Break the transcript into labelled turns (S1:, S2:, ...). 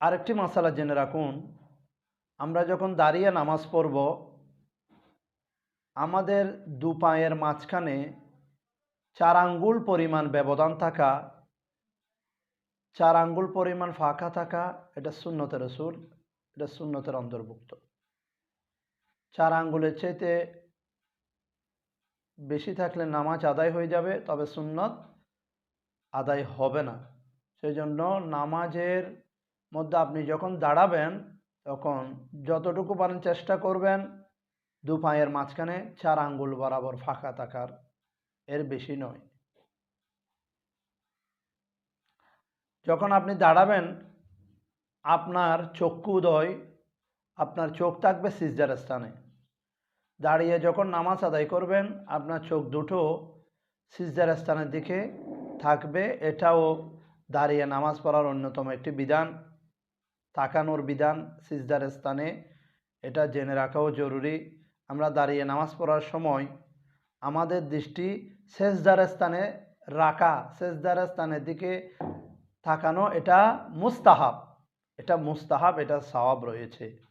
S1: আরেকটি মশালা জেনে রাখুন। আমরা যখন দাঁড়িয়ে নামাজ পড়ব, আমাদের দু পায়ের মাঝখানে চার আঙ্গুল পরিমাণ ব্যবধান থাকা, চার আঙ্গুল পরিমাণ ফাঁকা থাকা, এটা শূন্যতের রসুল, এটা শূন্যতের অন্তর্ভুক্ত। চার আঙ্গুলের চাইতে বেশি থাকলে নামাজ আদায় হয়ে যাবে, তবে সুন্নত আদায় হবে না। সেই জন্য নামাজের মধ্যে আপনি যখন দাঁড়াবেন, তখন যতটুকু পারেন চেষ্টা করবেন, দু পায়ের মাঝখানে চার আঙ্গুল বরাবর ফাঁকা থাকার। এর বেশি নয়। যখন আপনি দাঁড়াবেন, আপনার চক্ষু উদয়, আপনার চোখ থাকবে সিজদার স্থানে। দাঁড়িয়ে যখন নামাজ আদায় করবেন, আপনার চোখ দুটো সিজদার স্থানের দিকে থাকবে। এটাও দাঁড়িয়ে নামাজ পড়ার অন্যতম একটি বিধান। তাকানোর বিধান সিজদার স্থানে, এটা জেনে রাখাও জরুরি। আমরা দাঁড়িয়ে নামাজ পড়ার সময় আমাদের দৃষ্টি সেজদার স্থানে রাখা, সেজদার স্থানের দিকে তাকানো, এটা মুস্তাহাব। এটা মুস্তাহাব, এটা সওয়াব রয়েছে।